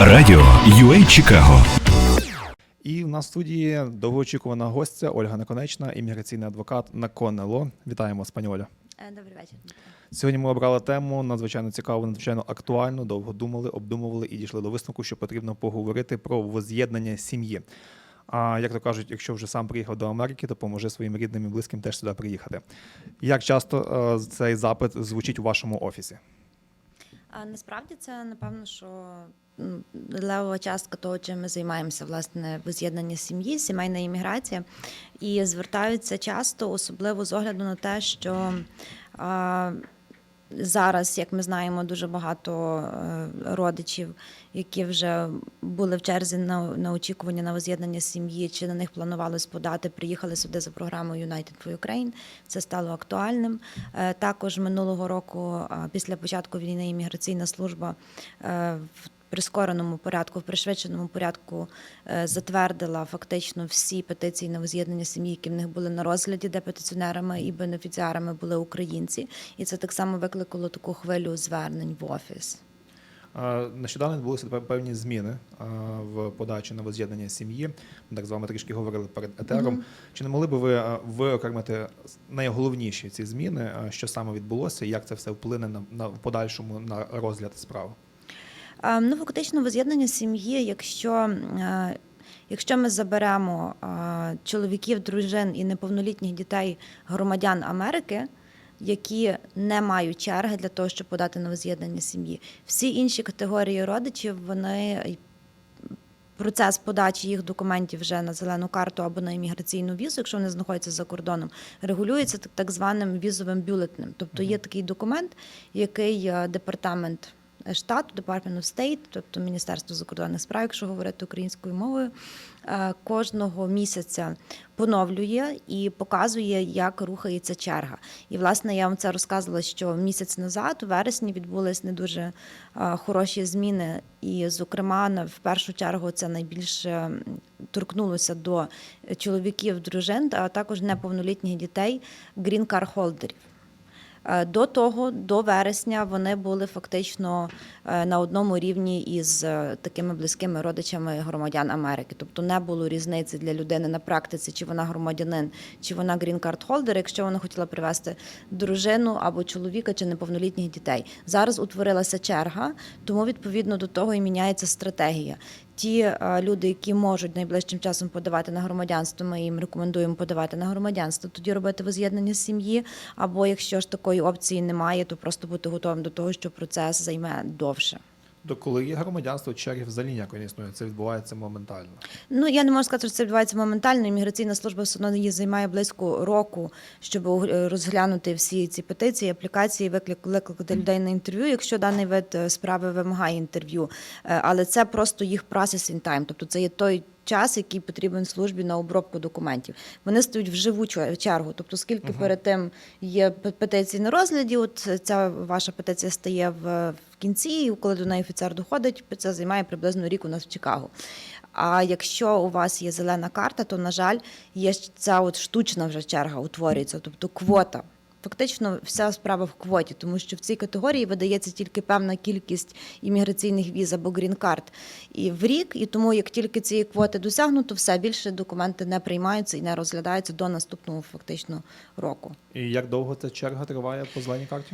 Радіо UA Чикаго. І в нас в студії довгоочікувана гостя Ольга Наконечна, імміграційний адвокат Наконело. Вітаємо вас, пані Оля. Е, Добрий вечір. Сьогодні ми обрали тему надзвичайно цікаву, надзвичайно актуальну. Довго думали, обдумували і дійшли до висновку, що потрібно поговорити про воз'єднання сім'ї. А як то кажуть, якщо вже сам приїхав до Америки, то поможи своїм рідним і близьким теж сюди приїхати. Як часто е, цей запит звучить у вашому офісі? А насправді це напевно, що левова частка того, чим ми займаємося, власне, воз'єднання сім'ї, сімейна імміграція. І звертаються часто, особливо з огляду на те, що а, зараз, як ми знаємо, дуже багато е, родичів, які вже були в черзі на, на очікування на воз'єднання сім'ї, чи на них планувалось подати, приїхали сюди за програмою United for Ukraine. Це стало актуальним. Е, Також минулого року, після початку війни, імміграційна служба е, в прискореному порядку, в пришвидшеному порядку е, затвердила фактично всі петиції на воз'єднання сім'ї, які в них були на розгляді, де петиціонерами і бенефіціарами були українці. І це так само викликало таку хвилю звернень в офіс. Нещодавно відбулися певні зміни в подачі на воз'єднання сім'ї. Ми так з вами трішки говорили перед етером. Чи не могли би ви виокремити найголовніші ці зміни, що саме відбулося, і як це все вплине на, на в подальшому на розгляд справи? Ну, фактично, воз'єднання сім'ї, якщо, е, якщо ми заберемо чоловіків, дружин і неповнолітніх дітей громадян Америки, які не мають черги для того, щоб подати на воз'єднання сім'ї, всі інші категорії родичів, вони Процес подачі їх документів вже на зелену карту або на імміграційну візу, якщо вони знаходяться за кордоном, регулюється так, так званим візовим бюлетнем. Тобто є такий документ, який е, департамент штату, Department of State, тобто Міністерство закордонних справ, якщо говорити українською мовою, е, кожного місяця поновлює і показує, як рухається черга. І власне я вам це розказувала, що місяць назад, у вересні, відбулись не дуже е, хороші зміни. І, зокрема, в першу чергу це найбільше торкнулося до чоловіків, дружин, а також неповнолітніх дітей, грін-кар-холдерів. Е, До того, до вересня, вони були фактично е, на одному рівні із е, такими близькими родичами громадян Америки. Тобто не було різниці для людини на практиці, чи вона громадянин, чи вона грін-карт-холдер, якщо вона хотіла привезти дружину або чоловіка, чи неповнолітніх дітей. Зараз утворилася черга, тому відповідно до того і міняється стратегія. Ті е, люди, які можуть найближчим часом подавати на громадянство, ми їм рекомендуємо подавати на громадянство, тоді робити воз'єднання сім'ї. Або якщо ж такої опції немає, то просто бути готовим до того, що процес займе довше. До коли є громадянство, черги взагалі ніякої не існує. Це відбувається моментально. Ну я не можу сказати, що це відбувається моментально. Імміграційна служба все одно її займає близько року, щоб е, розглянути всі ці петиції, аплікації, виклик- викликати людей на інтерв'ю, якщо даний вид е, справи вимагає інтерв'ю. Е, Але це просто їх processing time, тобто це є той. Час, який потрібен службі на обробку документів, вони стають в живу чергу. Тобто, скільки перед тим є пе- петицій на розгляді, от ця ваша петиція стає в, в кінці, і коли до неї офіцер доходить, це займає приблизно рік у нас в Чикаго. А якщо у вас є зелена карта, то на жаль, є ця от штучна вже черга утворюється, тобто квота. Фактично, вся справа в квоті, тому що в цій категорії видається тільки певна кількість імміграційних віз або грін-карт і в рік. І тому, як тільки цієї квоти досягнуто, все більше документи не приймаються і не розглядаються до наступного фактично року. І як довго ця черга триває по зеленій карті?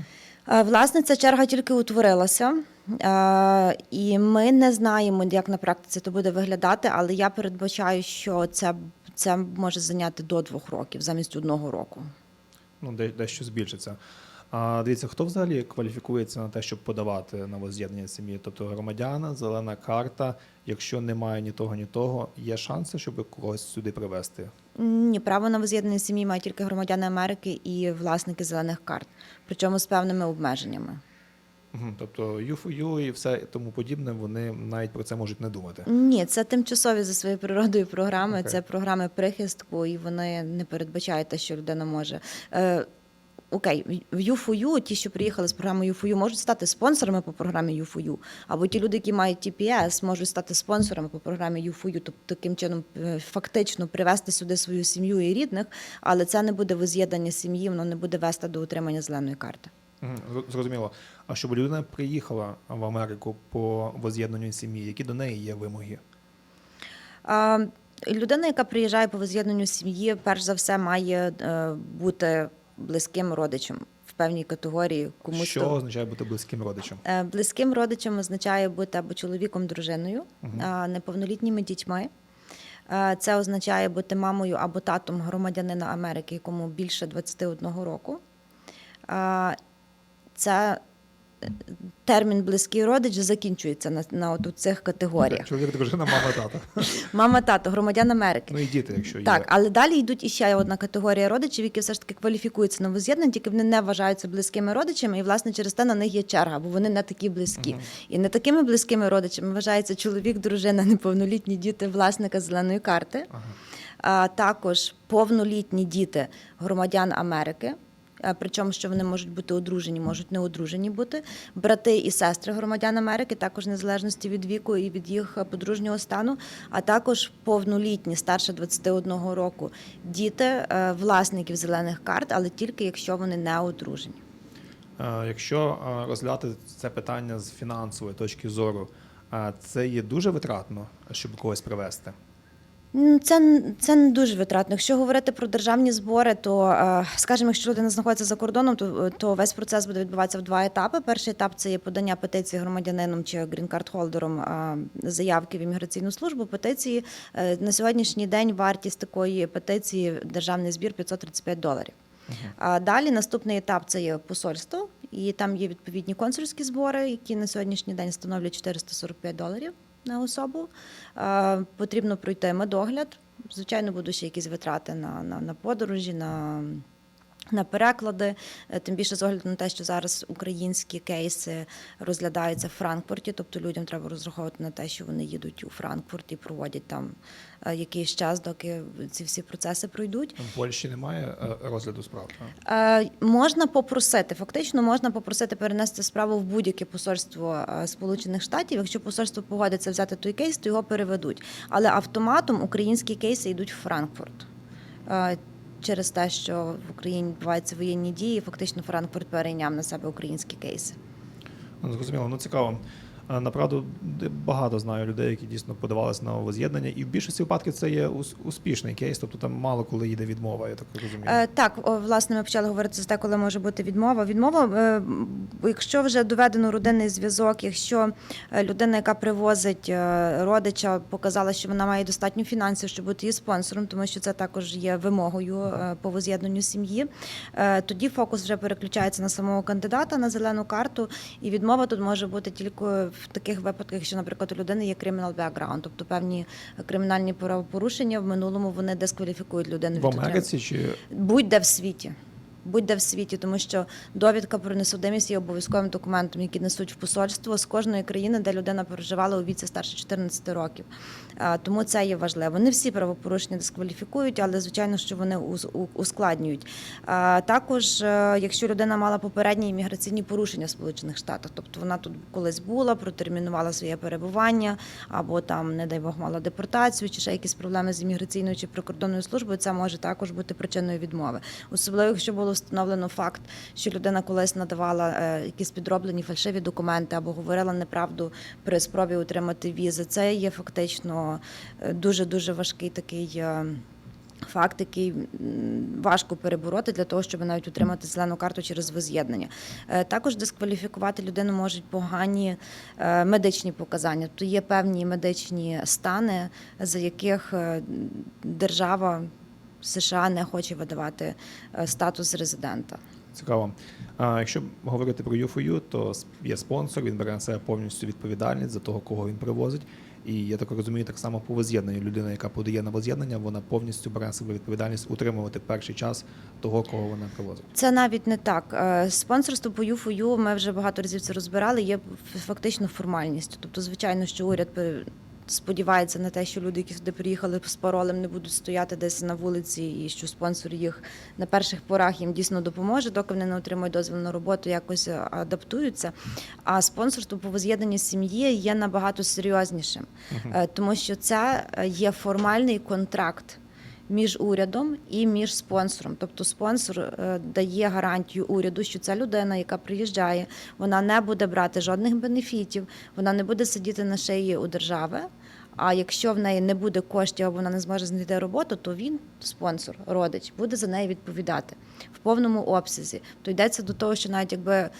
Е, Власне, ця черга тільки утворилася, е, і ми не знаємо, як на практиці це буде виглядати, але я передбачаю, що це, це може зайняти до двох років замість одного року. Ну, де, дещо збільшиться. А дивіться, хто взагалі кваліфікується на те, щоб подавати на воз'єднання сім'ї? Тобто громадяна, зелена карта. Якщо немає ні того, ні того, є шанси, щоб когось сюди привезти. Ні, право на воз'єднання сім'ї мають тільки громадяни Америки і власники зелених карт, причому з певними обмеженнями. Мгм. Тобто ЮФУ і все тому подібне, вони навіть про це можуть не думати. Ні, це тимчасові за своєю природою програми. Окей. Це програми прихистку, і вони не передбачають те, що людина може. Е, Окей, в ЮФУ, ті, що приїхали з програми ЮФУ, можуть стати спонсорами по програмі ЮФУ. Або ті люди, які мають TPS, можуть стати спонсорами по програмі ЮФУ, тобто таким чином е, фактично привести сюди свою сім'ю і рідних, але це не буде воз'єднання сім'ї, воно не буде вести до отримання зеленої карти. Зрозуміло. А щоб людина приїхала в Америку по воз'єднанню сім'ї, які до неї є вимоги? А, Людина, яка приїжджає по воз'єднанню сім'ї, перш за все має е, бути близьким родичем в певній категорії. Комусь що то- означає бути близьким родичем? Е, Близьким родичем означає бути або чоловіком, дружиною, а, неповнолітніми дітьми. Е, Це означає бути мамою або татом громадянина Америки, якому більше 21 року. Це е, термін близький родич закінчується на, на от у цих категоріях. Чоловік, дружина, мама, тата. Мама, тато, громадян Америки. Ну і діти, якщо є. Так, але далі йдуть іще одна категорія родичів, які все ж таки кваліфікуються на воз'єднання, тільки вони не вважаються близькими родичами, і власне через те на них є черга, бо вони не такі близькі. І не такими близькими родичами вважається чоловік, дружина, неповнолітні діти власника зеленої карти, а також повнолітні діти громадян Америки. Е, Причому, що вони можуть бути одружені, можуть не одружені бути. Брати і сестри громадян Америки, також незалежності від віку і від їх подружнього стану, а також повнолітні, старше 21 року, діти е, власників зелених карт, але тільки якщо вони не одружені. Е, Якщо розглядати це питання з фінансової точки зору, це є дуже витратно, щоб когось привезти. Це, це не дуже витратно. Якщо говорити про державні збори, то е, скажімо, якщо людина знаходиться за кордоном, то, то весь процес буде відбуватися в два етапи. Перший етап це є подання петиції громадянином чи грін-карт-холдером е, заявки в імміграційну службу. Петиції Е, на сьогоднішній день вартість такої петиції державний збір 535 доларів. А далі наступний етап це є посольство, і там є відповідні консульські збори, які на сьогоднішній день становлять 445 доларів на особу. Е, Потрібно пройти медогляд. Звичайно, будуть ще якісь витрати на, на, на подорожі, на, на переклади. Е, Тим більше з огляду на те, що зараз українські кейси розглядаються в Франкфурті, тобто людям треба розраховувати на те, що вони їдуть у Франкфурт і проводять там е, якийсь час, доки ці всі процеси пройдуть. В Польщі немає е, розгляду справ. так? Можна попросити, фактично можна попросити перенести справу в будь-яке посольство Сполучених Штатів. Якщо посольство погодиться взяти той кейс, то його переведуть. Але автоматом українські кейси йдуть в Франкфурт. Через те, що в Україні відбуваються воєнні дії, фактично Франкфурт перейняв на себе українські кейси. Ну, Зрозуміло, ну цікаво. Е, Направду багато знаю людей, які дійсно подавалися на воз'єднання, і в більшості випадків це є ус- успішний кейс, тобто там мало коли йде відмова, я так розумію. Е, так, власне, ми почали говорити за те, коли може бути відмова. Відмова, е, якщо вже доведено родинний зв'язок, якщо людина, яка привозить родича, показала, що вона має достатньо фінансів, щоб бути її спонсором, тому що це також є вимогою е, по воз'єднанню сім'ї, е, тоді фокус вже переключається на самого кандидата на зелену карту, і відмова тут може бути тільки в таких випадках, якщо, наприклад, у людини є кримінал бекграунд, тобто певні кримінальні правопорушення в минулому вони дискваліфікують людину в. Америці чи Будь-де в світі. Будь-де в світі, тому що довідка про несудимість є обов'язковим документом, який несуть в посольство з кожної країни, де людина проживала у віці старше 14 років. Тому це є важливо. Не всі правопорушення дискваліфікують, але звичайно, що вони ускладнюють. Також, е, якщо людина мала попередні імміграційні порушення в Сполучених Штатах, тобто вона тут колись була, протермінувала своє перебування, або там, не дай Бог, мала депортацію, чи ще якісь проблеми з імміграційною чи прикордонною службою, це може також бути причиною відмови. Особливо, якщо було встановлено факт, що людина колись надавала е, якісь підроблені фальшиві документи або говорила неправду при спробі отримати візи. Це є фактично дуже дуже важкий такий. е, Факт, який важко перебороти для того, щоб навіть отримати зелену карту через воз'єднання. Е, Також дискваліфікувати людину можуть погані е, медичні показання. Тобто є певні медичні стани, за яких е, держава США не хоче видавати е, статус резидента. цікаво. А якщо говорити про U4U, то є спонсор, він бере на себе повністю відповідальність за того, кого він привозить. І я так розумію, так само по воз'єднанню людина, яка подає на воз'єднання, вона повністю бере на себе відповідальність утримувати перший час того, кого вона привозить. Це навіть не так. Е, Спонсорство по ЮФОЮ, ми вже багато разів це розбирали, є фактично формальністю. Тобто, звичайно, що уряд сподівається на те, що люди, які сюди приїхали з паролем, не будуть стояти десь на вулиці, і що спонсор їх на перших порах їм дійсно допоможе, доки вони не отримують дозвіл на роботу, якось е, адаптуються. А спонсорство по воз'єднанні сім'ї є набагато серйознішим, Е, тому що це е, є формальний контракт між урядом і між спонсором. Тобто спонсор е, дає гарантію уряду, що ця людина, яка приїжджає, вона не буде брати жодних бенефітів, вона не буде сидіти на шиї у держави. А якщо в неї не буде коштів або вона не зможе знайти роботу, то він, спонсор, родич, буде за неї відповідати в повному обсязі. То йдеться до того, що навіть якби е,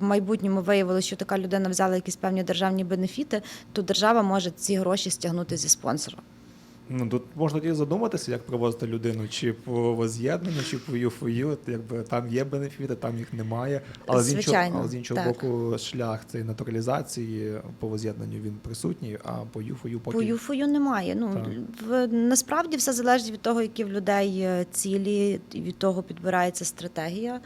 в майбутньому виявилося, що така людина взяла якісь певні державні бенефіти, то держава може ці гроші стягнути зі спонсора. Ну тут можна тоді задуматися, як привозити людину, чи по воз'єднанню, чи по. От Якби там є бенефіти, там їх немає. Але з іншого, але з іншого так. боку, шлях цієї натуралізації по воз'єднанню він присутній, а по ЮФОЮ поки По ЮФОЮ немає. Ну Так. в насправді все залежить від того, які в людей цілі, від того підбирається стратегія.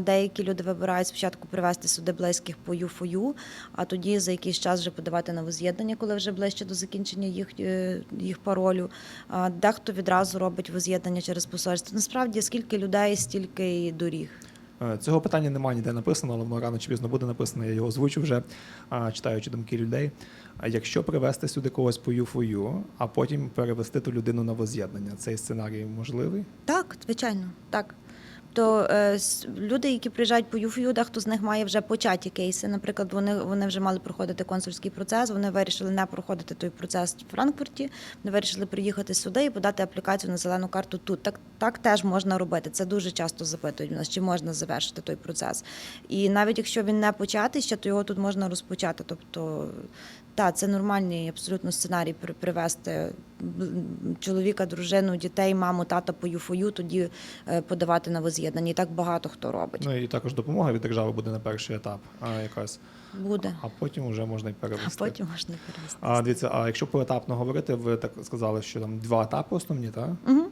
Деякі люди вибирають спочатку привезти сюди близьких по ЮФОЮ, а тоді за якийсь час вже подавати на воз'єднання, коли вже ближче до закінчення їх, е, їх паролю. А Дехто відразу робить воз'єднання через посольство. Насправді, скільки людей, стільки і доріг. Е, Цього питання немає ніде написано, але воно рано чи пізно буде написано. Я його озвучу вже, читаючи думки людей. Якщо привезти сюди когось по ЮФОЮ, а потім перевести ту людину на воз'єднання, цей сценарій можливий? Так, звичайно, так. То е, люди, які приїжджають по ЮФЮ, дехто з них має вже початі кейси. Наприклад, вони, вони вже мали проходити консульський процес, вони вирішили не проходити той процес в Франкфурті, вони вирішили приїхати сюди і подати аплікацію на зелену карту тут. Так, так теж можна робити. Це дуже часто запитують у нас, чи можна завершити той процес. І навіть якщо він не початий ще, то його тут можна розпочати. Тобто, так, це нормальний абсолютно сценарій при- привезти чоловіка, дружину, дітей, маму, тата по ЮФОЮ, тоді е, подавати на воз'єднання. І так багато хто робить. Ну і також допомога від держави буде на перший етап, а якась, Буде. а потім вже можна і А потім можна перевести. А дивіться, а якщо поетапно говорити, ви так сказали, що там два етапи основні, так? Угу.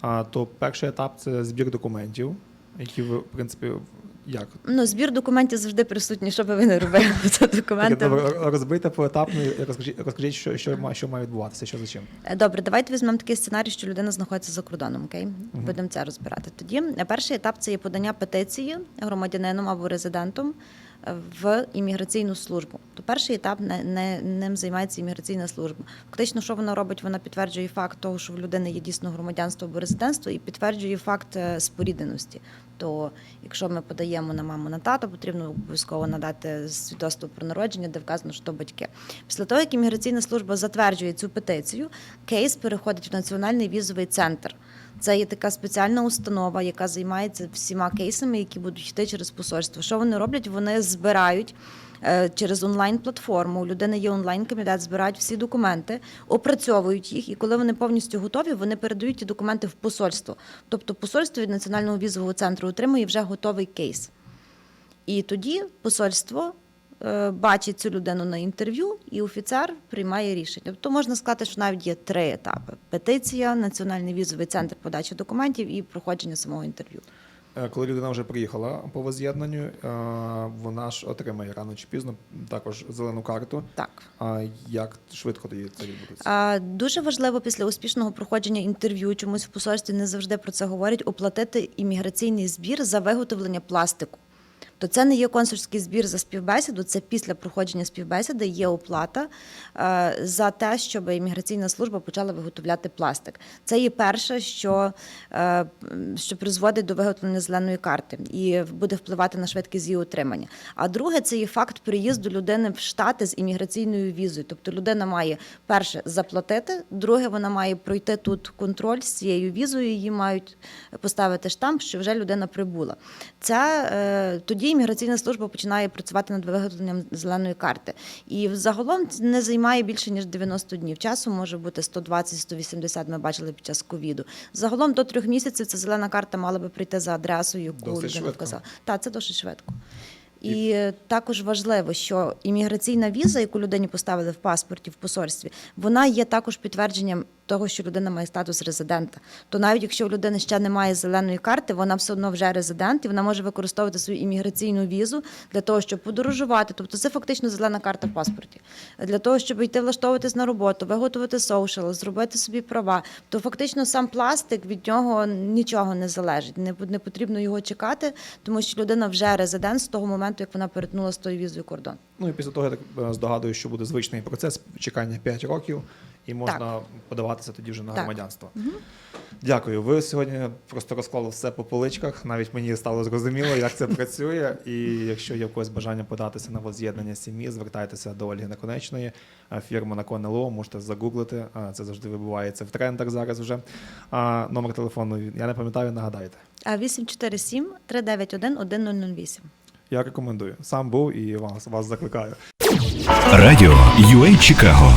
А то перший етап це збір документів, які ви, в принципі, як? Ну, збір документів завжди присутній, що би ви не робили. Це документи. Розбите поетапно і розкажіть, розкажіть що, що, має, що має відбуватися, що за чим. Е, Добре, давайте візьмемо такий сценарій, що людина знаходиться за кордоном. Окей, будемо це розбирати. Тоді перший етап це є подання петиції громадянином або резидентом в імміграційну службу. То перший етап не, не ним займається імміграційна служба. Фактично, що вона робить? Вона підтверджує факт того, що в людини є дійсно громадянство або резидентство, і підтверджує факт е, спорідненості. То якщо ми подаємо на маму на тата, потрібно обов'язково надати свідоцтво про народження, де вказано, що то батьки. Після того, як імміграційна служба затверджує цю петицію, кейс переходить в національний візовий центр. Це є така спеціальна установа, яка займається всіма кейсами, які будуть йти через посольство. Що вони роблять? Вони збирають. е, Через онлайн-платформу у людини є онлайн-кабінет, збирають всі документи, опрацьовують їх, і коли вони повністю готові, вони передають ті документи в посольство. Тобто посольство від національного візового центру отримує вже готовий кейс. І тоді посольство бачить цю людину на інтерв'ю, і офіцер приймає рішення. Тобто можна сказати, що навіть є три етапи: петиція, національний візовий центр подачі документів і проходження самого інтерв'ю. Е, Коли людина вже приїхала по воз'єднанню, е, вона ж отримає рано чи пізно також зелену карту. Так. А як швидко тоді це відбудеться? Дуже важливо після успішного проходження інтерв'ю, чомусь в посольстві не завжди про це говорять, оплатити імміграційний збір за виготовлення пластику. То це не є консульський збір за співбесіду, це після проходження співбесіди є оплата е, за те, щоб імміграційна служба почала виготовляти пластик. Це є перше, що, е, що призводить до виготовлення зеленої карти і буде впливати на швидкість її отримання. А друге, це є факт приїзду людини в Штати з імміграційною візою. Тобто людина має перше заплатити, друге, вона має пройти тут контроль з цією візою. Її мають поставити штамп, що вже людина прибула. Це е, тоді імміграційна служба починає працювати над виготовленням зеленої карти. І загалом це не займає більше ніж 90 днів. Часу може бути 120-180, Ми бачили під час ковіду. Загалом до трьох місяців ця зелена карта мала би прийти за адресою, яку людина вказала. Так, це досить швидко. І також важливо, що імміграційна віза, яку людині поставили в паспорті в посольстві, вона є також підтвердженням того, що людина має статус резидента. То навіть якщо у людини ще немає зеленої карти, вона все одно вже резидент, і вона може використовувати свою імміграційну візу для того, щоб подорожувати. Тобто це фактично зелена карта в паспорті. Для того, щоб йти влаштовуватись на роботу, виготовити соушал, зробити собі права, то фактично сам пластик від нього нічого не залежить. Не, не потрібно його чекати, тому що людина вже резидент з того моменту, як вона перетнула з тою візою кордон. Ну і після того я так е, здогадую, що буде звичний процес чекання 5 років, і можна подаватися тоді вже на Так. громадянство. Дякую. Ви сьогодні просто розклали все по поличках. Навіть мені стало зрозуміло, як це працює. І якщо є в когось бажання податися на воз'єднання сім'ї, звертайтеся до Ольги Наконечної, фірма Након ЛО, можете загуглити. Це завжди вибувається в трендах зараз вже. А номер телефону я не пам'ятаю, нагадайте. А 847 391 1008. Я рекомендую. Сам був і вас, вас закликаю. Радіо UA Чикаго